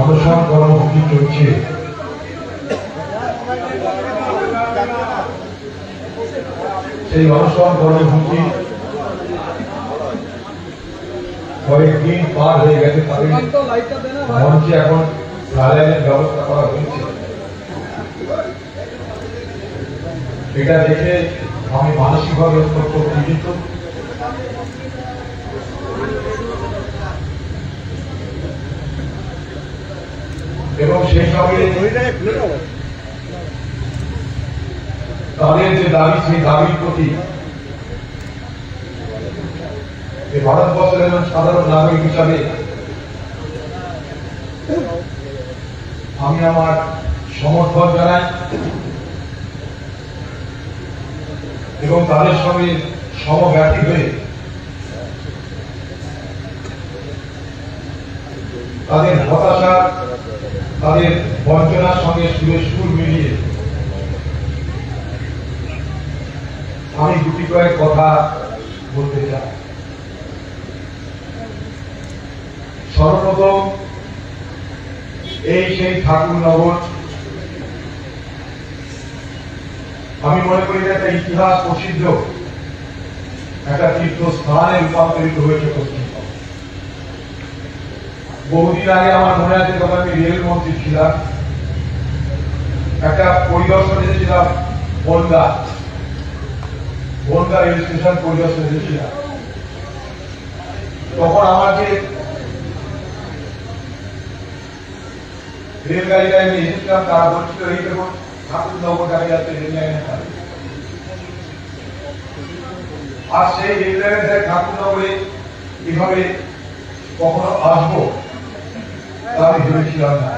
অনশন কর্মসূচি চলছে। সেই অনশন কর্মসূচি কয়েকদিন পার হয়ে গেছে, তাদের মঞ্চে এখন স্যালাইনের ব্যবস্থা করা হয়েছে। এটা দেখে আমি মানসিকভাবে অত্যন্ত পীড়িত। এবং সঙ্গে তাদের যে দাবি, সেই দাবির প্রতি ভারতবর্ষের সাধারণ নাগরিক হিসাবে আমি আমার সমর্থন জানাই এবং তাদের সঙ্গে সমব্যথী হয়ে তাদের হতাশা তাদের বঞ্চনার সঙ্গে সুরে সুর মিলিয়ে। আমি দুটি কয়েক কথা বলতে চাই। সর্বপ্রথম, এই সেই ঠাকুর ঠাকুরনগর আমি মনে করি একটা ইতিহাস প্রসিদ্ধ। একটা তীর্থস্থানে রূপান্তরিত হয়েছে বহুদিন আগে আমার মনে আছে তখন আমি রেলমন্ত্রী ছিলাম, একটা পরিদর্শন এসেছিলাম বনগা। বনগা রেল স্টেশন পরিদর্শন এসেছিলাম তখন আমাকে রেলগাড়িটা আমি এসেছিলাম, তারা গাড়ি রেল লাইনে আর সেই রেল থেকে ঠাকুরনগরে কীভাবে কখনো আসব আমি ভেবেছিলাম না।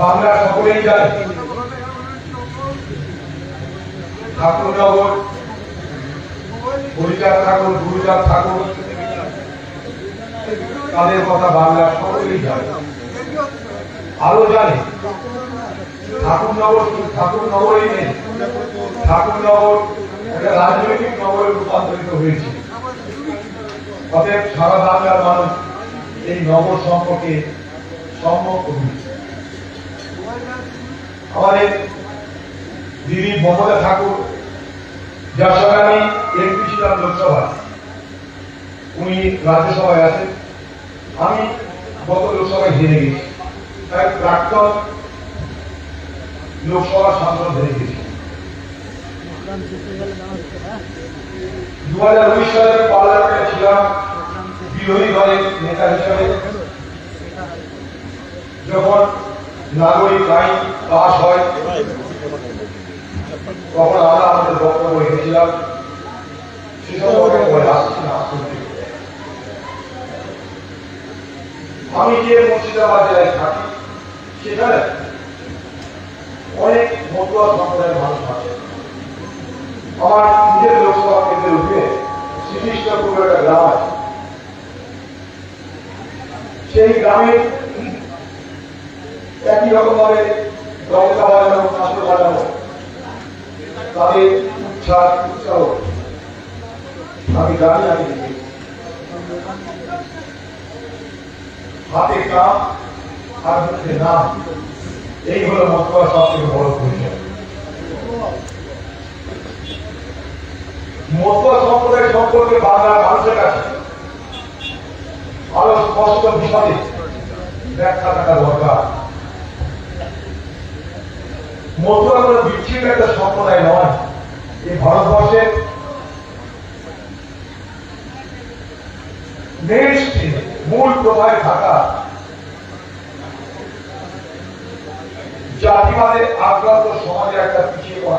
বাংলা সকলেই জানে, ঠাকুরনগর, হরিচাঁদ ঠাকুর, গুরুচাঁদ ঠাকুর, তাদের কথা বাংলা সকলেই জানে। আরও জানে, ঠাকুরনগর ঠাকুরনগরই নেই। ঠাকুরনগর একটা রাজনৈতিক নগরে রূপান্তরিত হয়েছে। অতএব সারা বাংলার মানুষ এই নগর সম্পর্কে আমাদের দিদি মমতা ঠাকুর, যার সঙ্গে আমি লোকসভায় উনি রাজ্যসভায় আছেন। আমি গত লোকসভায় হেরে গেছি। তাই প্রাক্তন লোকসভার সাংসদ হেরে গেছি। দু হাজার উনিশ সালে পার্লামেন্টে ছিলাম বিরোধী দলের নেতা হিসাবে যখন নাগরিক আইন পাস হয়, তখন আমরা আমাদের বক্তব্য রেখেছিলাম বক্তব্য আসছি না আসছি না। আমি যে মুর্শিদাবাদ জেলায় থাকি, সেখানে অনেক মতুয়া সম্প্রদায়ের মানুষ আছে আমার নিজের লোকসভা কেন্দ্রের উঠে শ্রীকৃষ্ণপুর একটা গ্রাম আছে সেই গ্রামে একই রকম ভাবে তাদের উৎসাহ আমি আমি হাতে কাম আর মুখে নাম। এই হলো বড় পরিচয়। মতুয়া সম্প্রদায় সম্পর্কে বাংলার মানুষের কাছে আরও স্পষ্ট বিষয়ে ব্যাখ্যা থাকা দরকার। বিচ্ছিন্ন একটা সম্প্রদায় নয়। এই ভারতবর্ষে মেনস্ট্রিম মূল প্রভাবে থাকা জাতিবাদের আক্রান্ত সমাজের একটা পিছিয়ে পড়া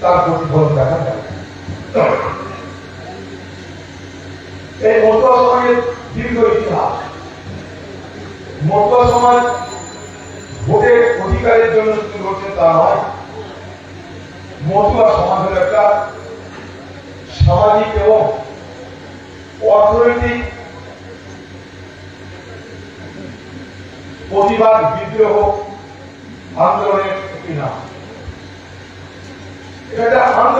তার প্রতিফল দেখা যায়। এই মতুয়া সমাজের দীর্ঘ ইতিহাস। মতুয়া সমাজ ভোটের অধিকারের জন্য শুধু লড়ছে তা নয়। মতুয়া সমাজ একটা সামাজিক এবং অর্থনৈতিক প্রতিবাদ বিদ্রোহ আন্দোলনের একটি নাম। এটা নাম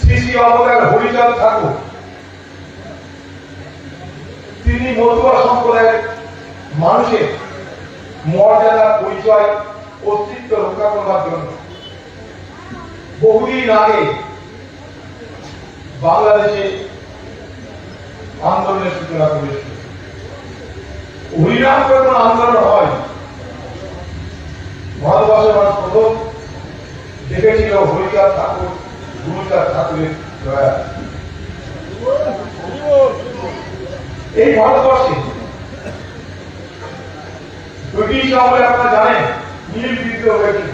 শ্রী অবতার হরিচাঁদ ঠাকুর। তিনি মতুয়া সম্প্রদায়ের মানুষের মর্যাদা, পরিচয়, অস্তিত্ব রক্ষা করবার জন্য। বহুদিন আগে বাংলাদেশে আন্দোলনের সূচনা করেছিল। হরিনাম করে আন্দোলন হয় ভারতবর্ষের মানুষ প্রথম দেখেছিল হরিচাঁদ ঠাকুর গুরুচাঁদ ঠাকুরের দয়া এই ভারতবর্ষে, ব্রিটিশ আমলে আপনারা জানেন, নীল বিদ্রোহ হয়েছিল।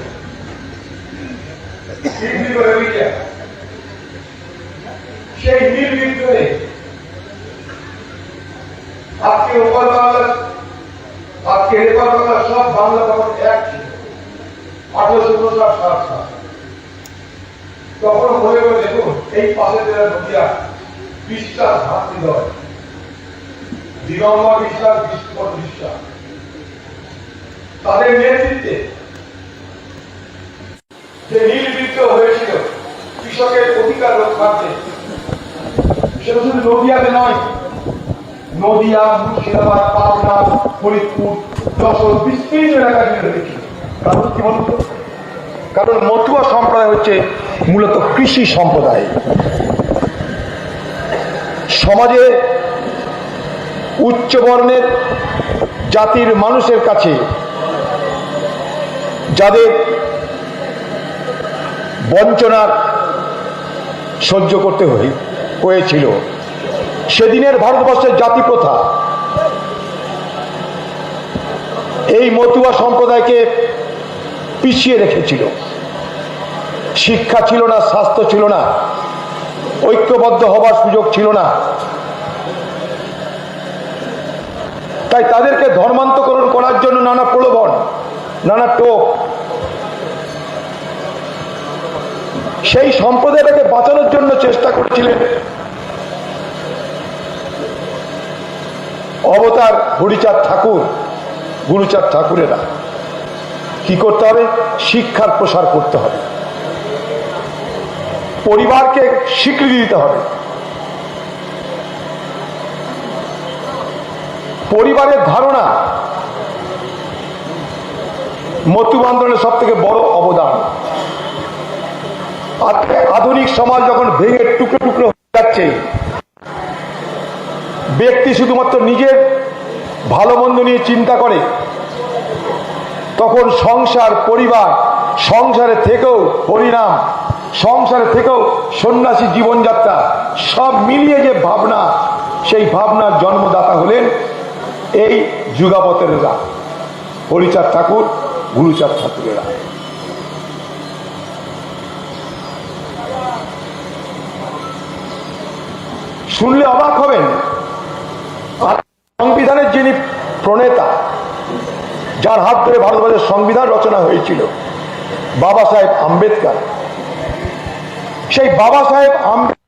সেই নীল বিদ্রোহে আজকে ওপার বাংলা আজকে এপার বাংলা সব বাংলা তখন এক ছিল। আঠারোশো উনষাট সাত সাল। তখন এই পাশে জেলা নদিয়া বিশ্বাস ভাতৃদয় দিগম্বর বিশ্বাস, বিষ্ণুপদ বিশ্বাস। তাদের নেতৃত্বে যে নীলবৃত্ত হয়েছিল, কৃষকের অধিকার রক্ষার্থে সেটা শুধু নদিয়াতে নয়, নদিয়া, মুর্শিদাবাদ, পাবনা, ফরিদপুর, যশোর, বিস্তীর্ণ এলাকা জুড়ে হয়েছিল কারণ কি বলুন তো? কারণ মতুয়া সম্প্রদায় হচ্ছে মূলত কৃষি সম্প্রদায়। সমাজে উচ্চ বর্ণের জাতির মানুষের কাছে যাদের বঞ্চনার সহ্য করতে হয়ে হয়েছিল। সেদিনের ভারতবর্ষের জাতি প্রথা। এই মতুয়া সম্প্রদায়কে পিছিয়ে রেখেছিল। শিক্ষা ছিল না, স্বাস্থ্য ছিল না, ঐক্যবদ্ধ হবার সুযোগ ছিল না। তাই তাদেরকে ধর্মান্তকরণ করার জন্য নানা প্রলোভন, নানা টোপ। সেই সম্প্রদায়টাকে বাঁচানোর জন্য চেষ্টা করেছিলেন। অবতার হরিচাঁদ ঠাকুর, গুরুচাঁদ ঠাকুরেরা। কি করতে হবে? শিক্ষার প্রসার করতে হবে। পরিবারকে স্বীকৃতি দিতে হবে। পরিবারের ধারণা মতু সব থেকে বড় অবদান। আধুনিক সমাজ যখন ভেঙে টুকরো টুকরো হয়ে যাচ্ছে, ব্যক্তি শুধুমাত্র নিজের ভালো মন্দ নিয়ে চিন্তা করে তখন সংসার, পরিবার, সংসারে থেকেও হরিনাম, সংসারে থেকেও সন্ন্যাসী জীবনযাত্রা, সব মিলিয়ে যে ভাবনা, সেই ভাবনার জন্মদাতা হলেন এই যুগাপতেরা হরিচাঁদ ঠাকুর, গুরুচাঁদ ঠাকুরেরা শুনলে অবাক হবেন সংবিধানের যিনি প্রণেতা যার হাত ধরে ভারতবর্ষের সংবিধান রচনা হয়েছিল, বাবা সাহেব আম্বেদকর। সেই বাবা সাহেব আম্বেদকর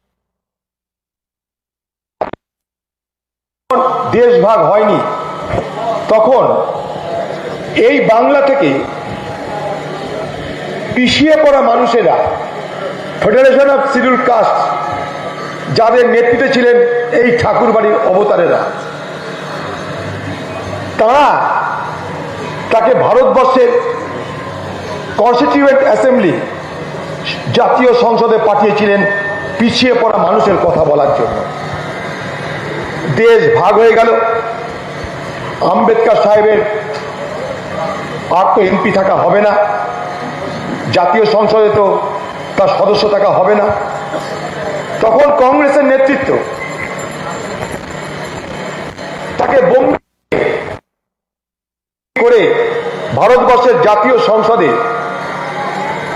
দেশ ভাগ হয়নি। তখন এই বাংলা থেকে পিছিয়ে পড়া মানুষেরা ফেডারেশন অফ শিডিউল কাস্ট যাদের নেতৃত্বে ছিলেন এই ঠাকুরবাড়ির অবতারেরা, তারা তাকে ভারতবর্ষের কনস্টিটিউয়েন্ট অ্যাসেম্বলি জাতীয় সংসদে পাঠিয়েছিলেন, পিছিয়ে পড়া মানুষের কথা বলার জন্য। দেশ ভাগ হয়ে গেল। আম্বেদকর সাহেবের আর তো এমপি থাকা হবে না। জাতীয় সংসদে তো তার সদস্য থাকা হবে না। তখন কংগ্রেসের নেতৃত্ব তাকে বোম্বে করে ভারতবর্ষের জাতীয় সংসদে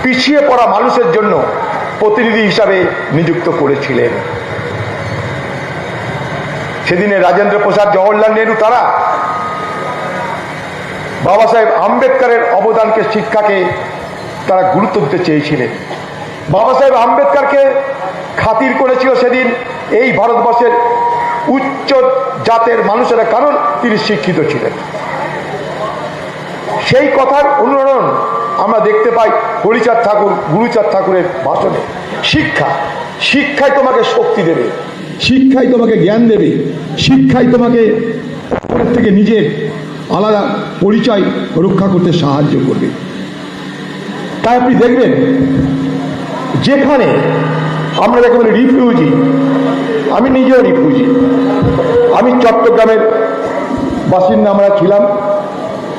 পিছিয়ে পড়া মানুষের জন্য প্রতিনিধি হিসাবে নিযুক্ত করেছিলেন। সেদিনে রাজেন্দ্র প্রসাদ, জওহরলাল নেহরু তারা বাবা সাহেব আম্বেদকরের অবদানকে, শিক্ষাকে তারা গুরুত্ব দিতে চেয়েছিলেন। বাবা সাহেব আম্বেদকরকে খাতির করেছিল সেদিন এই ভারতবর্ষের উচ্চ জাতের মানুষেরা, কারণ তিনি শিক্ষিত ছিলেন। সেই কথার অনুরণন আমরা দেখতে পাই হরিচাঁদ ঠাকুর, গুরুচাঁদ ঠাকুরের ভাষণে। শিক্ষা, শিক্ষাই তোমাকে শক্তি দেবে, শিক্ষাই তোমাকে জ্ঞান দেবে, শিক্ষাই তোমাকে থেকে নিজের আলাদা পরিচয় রক্ষা করতে সাহায্য করবে। তাই আপনি দেখবেন, যেখানে আমরা যাকে রিফিউজি আমি নিজেও রিফিউজি আমি চট্টগ্রামের বাসিন্দা আমরা ছিলাম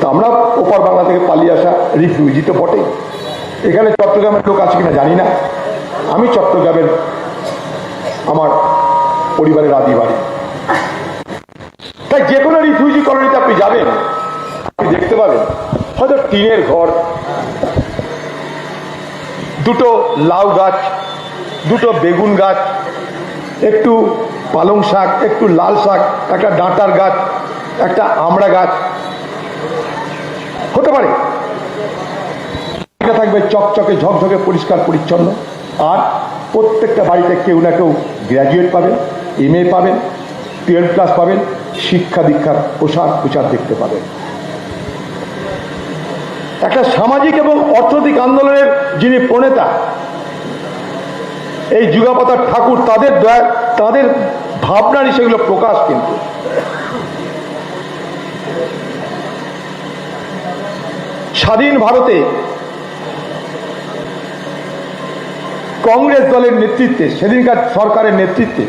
তা আমরা ওপার বাংলা থেকে পালিয়ে আসা রিফিউজি তো বটেই। এখানে চট্টগ্রামের লোক আছে কিনা জানি না। আমি চট্টগ্রামের আমার পরিবারের আদি বাড়ি তাই যে কোনো রিফিউজি কলোনিতে আপনি যাবেন, আপনি দেখতে পাবেন, হয়তো টিনের ঘর, দুটো লাউ গাছ, দুটো বেগুন গাছ, একটু পালং শাক, একটু লাল শাক, একটা ডাঁটার গাছ, একটা আমড়া গাছ হতে পারে। থাকবে চকচকে, ঝকঝকে, পরিষ্কার, পরিচ্ছন্ন। আর প্রত্যেকটা বাড়িতে কেউ না কেউ গ্র্যাজুয়েট পাবেন এম এ পাবেন টুয়েলভ ক্লাস পাবেন, শিক্ষা দীক্ষার প্রসার প্রচার দেখতে পাবেন। একটা সামাজিক এবং অর্থনৈতিক আন্দোলনের যিনি প্রণেতা, এই যুগাপতার ঠাকুর, তাদের দয়া, তাদের ভাবনারই সেগুলো প্রকাশ কিন্তু। স্বাধীন ভারতে কংগ্রেস দলের নেতৃত্বে, সেদিনকার সরকারের নেতৃত্বে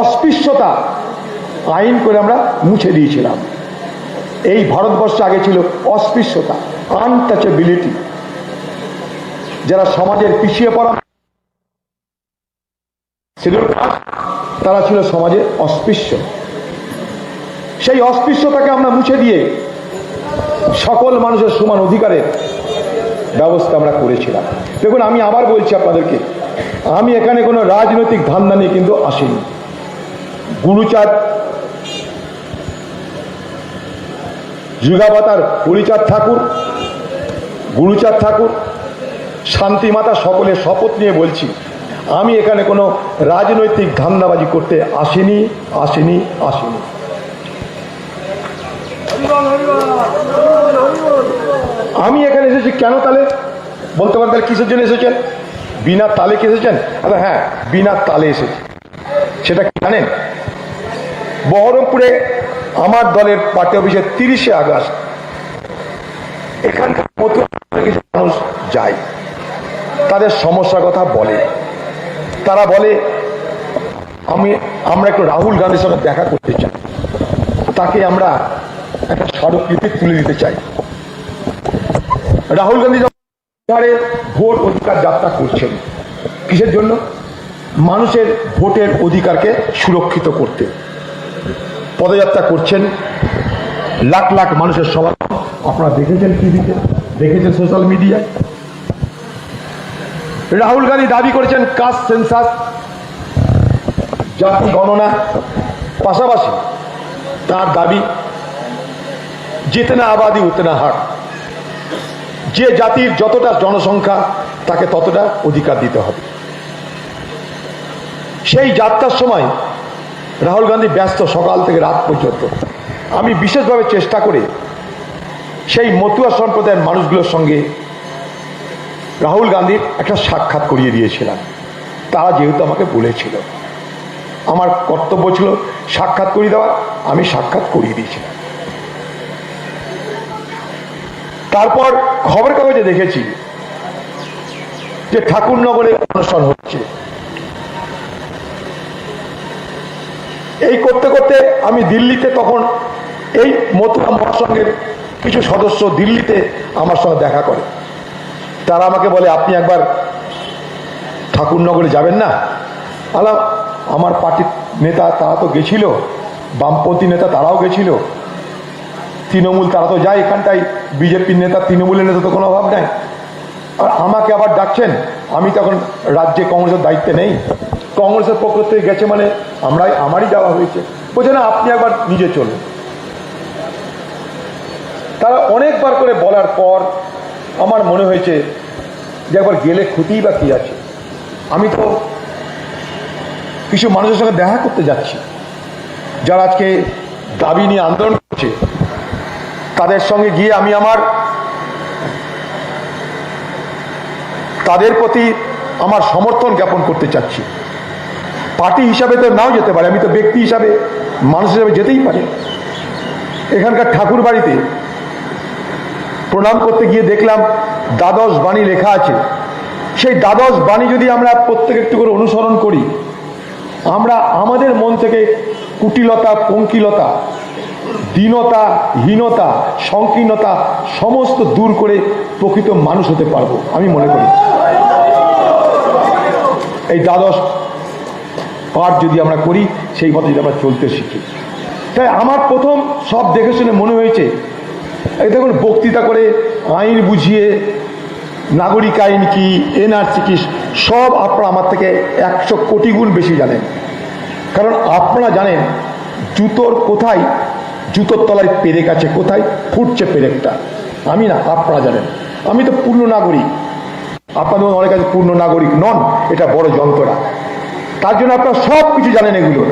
অস্পৃশ্যতা আইন করে আমরা মুছে দিয়েছিলাম। এই ভারতবর্ষে আগে ছিল অস্পৃশ্যতা আনটাচেবিলিটি যারা সমাজের পিছিয়ে পড়া তারা ছিল সমাজে অস্পৃশ্য। সেই অস্পৃশ্যতাকে আমরা মুছে দিয়ে সকল মানুষের সমান অধিকারের ব্যবস্থা আমরা করেছিলাম। দেখুন, আমি আবার বলছি আপনাদেরকে, আমি এখানে কোনো রাজনৈতিক ধান্দা নিয়ে কিন্তু আসিনি। গুরুচাঁদ, যুগাবতার হরিচাঁদ ঠাকুর, গুরুচাঁদ ঠাকুর, শান্তিমাতা সকলের শপথ নিয়ে বলছি, আমি এখানে কোনো রাজনৈতিক ধান্দাবাজি করতে আসিনি আসিনি আসিনি। আমি এখানে এসেছি কেন তালে? বলতে পারেন তাহলে কিসের জন্য এসেছেন? বিনা তালে কি এসেছেন? আচ্ছা হ্যাঁ বিনা তালে এসেছি। সেটা কি জানেন? বহরমপুরে আমার দলের পার্টি অফিসে তিরিশে আগস্ট। এখানকার মতো কিছু মানুষ যায়। তাদের সমস্যার কথা বলে। তারা বলে, আমি, আমরা একটু রাহুল গান্ধীর সঙ্গে দেখা করতে চাই। তাকে আমরা একটা স্মারকলিপি তুলে দিতে চাই। রাহুল গান্ধী যখন ভোট অধিকার যাত্রা করছেন, কিসের জন্য? মানুষের ভোটের অধিকারকে সুরক্ষিত করতে। পদযাত্রা করছেন লাখ লাখ মানুষের সভা। আপনারা দেখেছেন টিভিতে, দেখেছেন সোশ্যাল মিডিয়ায়। রাহুল গান্ধী দাবি করেছেন কাস্ট সেন্সাস, জাতি গণনা। পাশাপাশি তার দাবি জিতনা আবাদি উতনা হার যে জাতির যতটা জনসংখ্যা তাকে ততটা অধিকার দিতে হবে সেই যাত্রার সময় রাহুল গান্ধী ব্যস্ত সকাল থেকে রাত পর্যন্ত। আমি বিশেষভাবে চেষ্টা করে সেই মতুয়া সম্প্রদায়ের মানুষগুলোর সঙ্গে রাহুল গান্ধীর একটা সাক্ষাৎ করিয়ে দিয়েছিলাম। তারা যেহেতু আমাকে বলেছিল। আমার কর্তব্য ছিল সাক্ষাৎ করিয়ে দেওয়া, আমি সাক্ষাৎ করিয়ে দিয়েছিলাম। তারপর খবর কাগজে দেখেছি যে ঠাকুরনগরে অনুষ্ঠান হচ্ছে। এই করতে করতে আমি দিল্লিতে তখন এই মতুয়া মহাসংঘের কিছু সদস্য দিল্লিতে আমার সঙ্গে দেখা করে। তারা আমাকে বলে, আপনি একবার ঠাকুরনগরে যাবেন না? আলাম আমার পার্টির নেতা তারা তো গেছিল, বামপন্থী নেতা তারাও গেছিল। তৃণমূল, তারা তো যায় এখানটায়। বিজেপির নেতা তৃণমূলের নেতা তো কোনো অভাব নাই। আর আমাকে আবার ডাকছেন, আমি তখন রাজ্যে কংগ্রেসের দায়িত্বে নেই। কংগ্রেসের পক্ষ থেকে গেছে মানে আমরাই, আমারই যাওয়া হয়েছে। বলছে, না, আপনি একবার নিজে চলুন। তারা অনেকবার করে বলার পর আমার মনে হয়েছে যে একবার গেলে ক্ষতিই বা কী আছে। আমি তো কিছু মানুষের সঙ্গে দেখা করতে যাচ্ছি, যারা আজকে দাবি নিয়ে আন্দোলন করছে। তাদের সঙ্গে গিয়ে আমি আমার, তাদের প্রতি আমার সমর্থন জ্ঞাপন করতে চাচ্ছি। পার্টি হিসাবে তো নাও যেতে পারে, আমি তো ব্যক্তি হিসাবে, মানুষ হিসাবে যেতেই পারি। এখানকার ঠাকুর বাড়িতে প্রণাম করতে গিয়ে দেখলাম দ্বাদশ বাণী লেখা আছে। সেই দ্বাদশ বাণী যদি আমরা প্রত্যেক একটু করে অনুসরণ করি, আমরা আমাদের মন থেকে কুটিলতা, পঙ্কিলতা দীনতা, হীনতা, সংকীর্ণতা সমস্ত দূর করে প্রকৃত মানুষ হতে পারব, আমি মনে করি। এই দ্বাদশ পাঠ যদি আমরা করি, সেই মতো যদি আমরা চলতে শিখি। তাই আমার প্রথম সব দেখে শুনে মনে হয়েছে, এই দেখুন, বক্তৃতা করে আইন বুঝিয়ে নাগরিক আইন কি, এনআরসি কি, সব আপনারা আমার থেকে একশো কোটি গুণ বেশি জানেন। কারণ আপনারা জানেন, জুতোর কোথায় জুতোর তলায় পেরেক আছে কোথায়? ফুটছে পেরেকটা। আমি না, আপনারা জানেন। আমি তো পূর্ণ নাগরিক। আপনাদের অনেক আছে পূর্ণ নাগরিক নন, এটা বড় যন্ত্রণা। তার জন্য আপনারা সব কিছু জানেন এগুলো।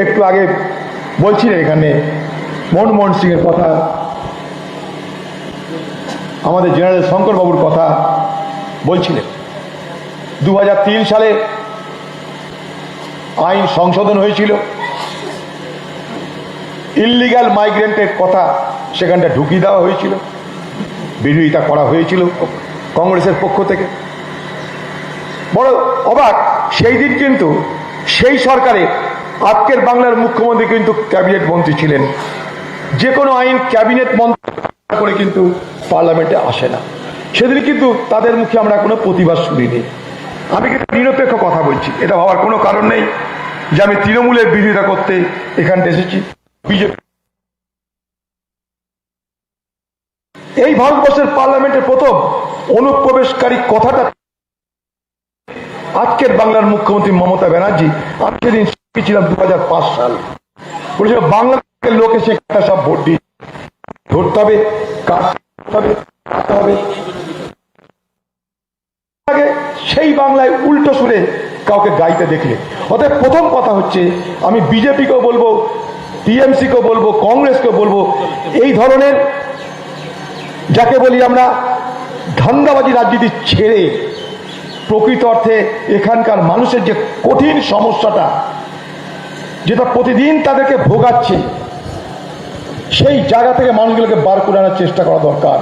একটু আগে বলছিলেন এখানে, মনমোহন সিংয়ের কথা, আমাদের জেনারেল শঙ্করবাবুর কথা বলছিলেন। দু হাজার তিন সালে আইন সংশোধন হয়েছিল। ইল্লিগাল মাইগ্রেন্টের কথা সেখানটা ঢুকিয়ে দেওয়া হয়েছিল। বিরোধিতা করা হয়েছিল কংগ্রেসের পক্ষ থেকে। বড় অবাক, সেই দিন কিন্তু সেই সরকারে আজকের বাংলার মুখ্যমন্ত্রী কিন্তু ক্যাবিনেট মন্ত্রী ছিলেন। যে কোনো আইন ক্যাবিনেট মন্ত্রী করে কিন্তু পার্লামেন্টে আসে না। সেদিন কিন্তু তাদের মুখে আমরা কোনো প্রতিবাদ শুনিনি। আমি কিন্তু নিরপেক্ষ কথা বলছি, এটা ভাবার কোনো কারণ নেই যে আমি তৃণমূলের বিরোধিতা করতে এখানটা এসেছি। এই ভারতবর্ষের পার্লামেন্টের প্রথম অনুপ্রবেশকারী কথাটা আজকের বাংলার মুখ্যমন্ত্রী মমতা ব্যানার্জি আমি সেদিন ছিলাম দু হাজার পাঁচ সাল। বলেছিল, বাংলাদেশের লোক এসে একটা সব ভোট দিয়ে ধরতে হবে সেই বাংলায় উল্টো সুরে কাউকে গাইতে দেখলে। অতএব প্রথম কথা হচ্ছে, আমি বিজেপিকেও বলব টিএমসিকেও বলব, কংগ্রেসকেও বলব, এই ধরনের যাকে বলি আমরা ধান্দাবাজি রাজনীতি ছেড়ে প্রকৃত অর্থে এখানকার মানুষের যে কঠিন সমস্যাটা, যেটা প্রতিদিন তাদেরকে ভোগাচ্ছে, সেই জায়গা থেকে মানুষগুলোকে বার করে আনার চেষ্টা করা দরকার।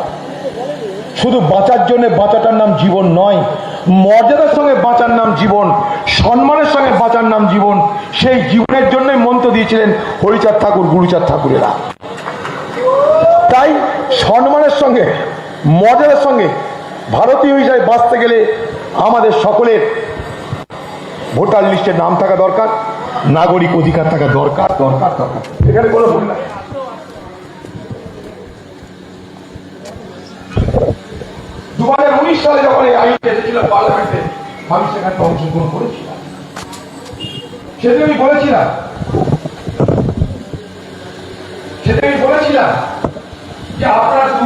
শুধু বাঁচার জন্য বাঁচাটার নাম জীবন নয় মর্যাদার সঙ্গে বাঁচার নাম জীবন, সম্মানের সঙ্গে বাঁচার নাম জীবন, সেই জীবনের জন্যই মন্ত্র দিয়েছিলেন হরিচাঁদ ঠাকুর, গুরুচাঁদ ঠাকুরেরা। তাই সম্মানের সঙ্গে, মর্যাদার সঙ্গে ভারতীয় হিসাবে বাঁচতে গেলে আমাদের সকলের ভোটার লিস্টে নাম থাকা দরকার, নাগরিক অধিকার থাকা দরকার দরকার দরকার। এখানে কোনো ভুল নাই। দু হাজার উনিশ সালে যখন এই আইনটি এসেছিলাম পার্লামেন্টে, আমি সেখানে অংশগ্রহণ করেছিলাম। সেদিন আমি বলেছিলাম, সেদিন আমি বলেছিলাম যে আপনারা দু